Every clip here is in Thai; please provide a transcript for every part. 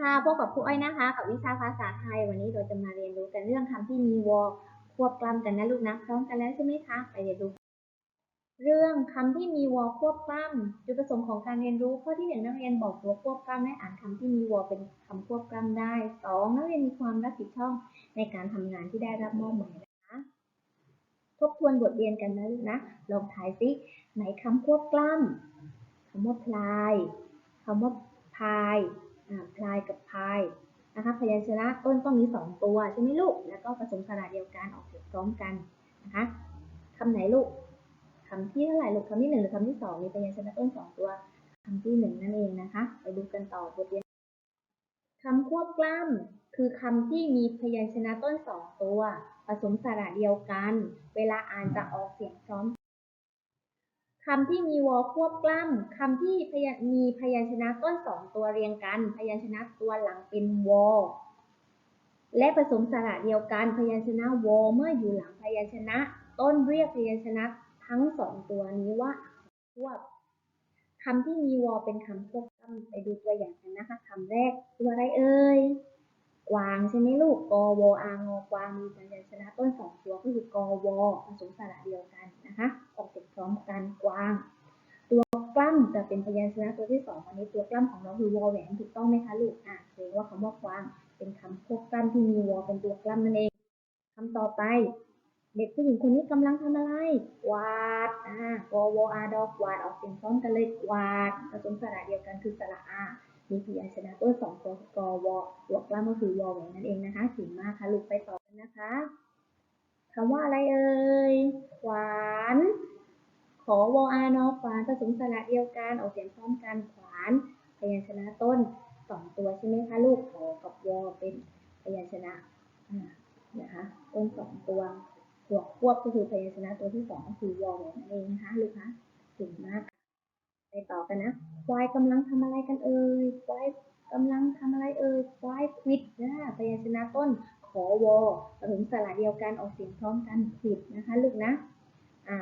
ค่ะ พบกับครูอ้อยนะคะ กับวิชาภาษาไทย วันนี้เราจะมาเรียนรู้กันเรื่องคำที่มีวอควบกล้ำกันนะลูกนะพร้อมกันแล้วใช่ไหมคะ ไปเรียนรู้ เรื่องคำที่มีวอควบกล้ำจุดประสงค์ของการเรียนรู้ข้อที่หนึ่งนักเรียนบอกตัวควบกล้ำได้อ่านคำที่มีวอเป็นคำควบกล้ำได้สองนักเรียนมีความรับผิดชอบในการทำงานที่ได้รับมอบหมายนะคะ ทบทวนบทเรียนกันนะลูกนะ ลองทายซิไหนคำควบกล้ำคำว่าพลายคำว่าพาย พลายกับพายนะคะพยัญชนะต้นต้องมีสองตัวใช่ไหมลูก แล้วก็ผสมสระเดียวกันออกเสียงพร้อมกันนะคะคำไหนลูกคำที่เท่าไหร่ลูกคำที่หนึ่งหรือคำที่สองมีพยัญชนะต้นสองตัวคำที่หนึ่งนั่นเองนะคะ ไปดูกันต่อบทเรียนคำควบกล้ำคือคำที่มีพยัญชนะต้นสองตัว ผสมสระเดียวกัน เวลาอ่านจะออกเสียงพร้อม คำที่มีวอควบกล้ำคำที่มีพยัญชนะต้นสองตัวเรียงกัน พยัญชนะตัวหลังเป็นวอและผสมสระเดียวกัน พยัญชนะวอเมื่ออยู่หลังพยัญชนะ ต้นเรียกพยัญชนะทั้งสองตัวนี้ว่าควบคำที่มีวอเป็นคำควบกล้ำไปดูตัวอย่างกันนะคะคำแรกตัวอะไรเอ่ยกวางใช่ไหมลูก กวอางอกวางมีพยัญชนะต้นสองตัวก็คือกวผสมสระเดียวกันนะคะ ออกเสียงพร้อมกันกวาง ตัวกล้ำจะเป็นพยัญชนะตัวที่สองอันนี้ตัวกล้ำของเราคือวอแหวนถูกต้องไหมคะลูกอะแสดงว่าคำว่ากวาง เป็นคำควบกล้ำที่มีวอเป็นตัวกล้ำนั่นเองคำต่อไป เด็กผู้หญิงคนนี้กำลังทำอะไรกวาดอ่ากวอาดอกวาดออกเสียงพร้อมกันเลยกวาดผสมสระเดียวกันคือสระอามีพยัญชนะต้นสองตัวคือกวตัวกล้ำก็คือวอแหวนนั่นเองนะคะเก่งมากค่ะลูกไปต่อกันนะคะคำว่าอะไรเอ่ยขวา ขอวอานอขวานผสมสระเดียวกันออกเสียงพร้อมกันขวานพยัญชนะต้นสองตัวใช่ไหมคะลูกขอกับวอเป็นพยัญชนะนะคะต้นสองตัวตัวควบก็คือพยัญชนะตัวที่สองก็คือวอแหวนนั่นเองนะคะลูกคะเก่งมากไปต่อกันนะควายกำลังทำอะไรกันเอ่ยควายกำลังทำอะไรเอ่ยควายควิดนะพยัญชนะต้นขอวอผสมสระเดียวกันออกเสียงพร้อมกันควิดนะคะลูกนะอ่า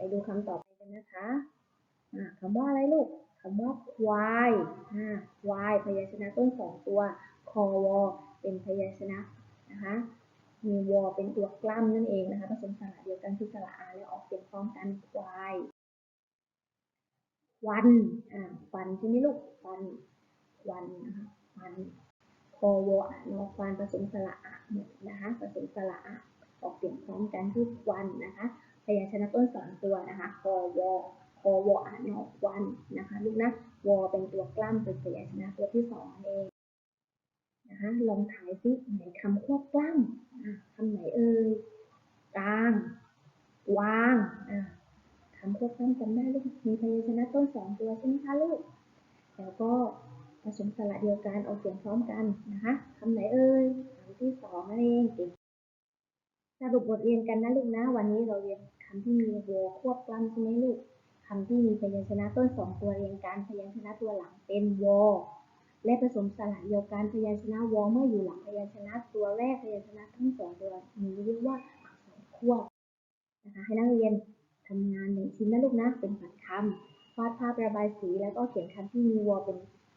ไปดูคำต่อไปกันนะคะคำว่าอะไรลูกคำว่าควายอ่าควายพยัญชนะต้นสองตัวคอวอเป็นพยัญชนะนะคะมีวอเป็นตัวกล้ำนั่นเองนะคะผสมสระเดียวกันคือสระอาแล้วออกเสียงพร้อมกันควายวันอ่าฟันใช่ไหมลูกฟันวันนะคะฟันคอวอนอฟันผสมสระอะหมดนะคะผสมสระอะออกเสียงพร้อมกันคือวันนะคะ พยัญชนะต้นสองตัวนะคะคอวอคอวออ่านออกวันนะคะลูกนะวอเป็นตัวกล้ำเป็นพยัญชนะตัวที่สองนั่นเองนะคะลองถ่ายซิไหนคำควบกล้ำอะคำไหนเอ่ยกลางวางคำควบกล้ำจำได้ลูกมีพยัญชนะต้นสองตัวใช่ไหมคะลูกแล้วก็ผสมสระเดียวกันออกเสียงพร้อมกันนะคะคำไหนเอ่ยคำที่สองนั่นเองเก่งสรุปบทเรียนกันนะลูกนะ วันนี้เราเรียน คำที่มีวอควบกล้ำใช่ไหมลูกคำที่มีพยัญชนะต้นสองตัวเรียงกันพยัญชนะตัวหลังเป็นวอและผสมสระเดียวกันพยัญชนะวอเมื่ออยู่หลังพยัญชนะตัวแรกพยัญชนะทั้งสองตัวนี้เรียกว่าอักษรควบนะคะให้นักเรียนทำงานหนึ่งชิ้นนะลูกนะเป็นผัดคำวาดภาพระบายสีแล้วก็เขียนคำที่มีวอเป็น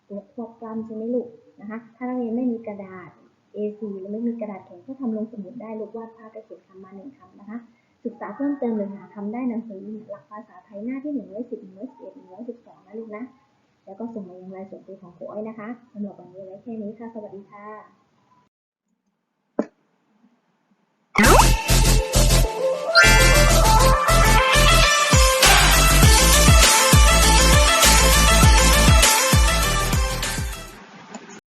ตัวควบกล้ำใช่ไหมลูกนะคะถ้านักเรียนไม่มีกระดาษ A4 หรือไม่มีกระดาษแข็งก็ทำลงสมุดได้ลูกวาดภาพก็เขียนคำมาหนึ่งคำนะคะ ศึกษาเพิ่มเติมหรือหาคำได้หนังสือหลักภาษาไทยหน้าที่ 110 111 112 นะลูกนะ แล้วก็ส่งมายังไลน์ส่วนตัวของครูอ้อยนะคะสำหรับวันนี้ไว้แค่นี้ค่ะ สวัสดีค่ะ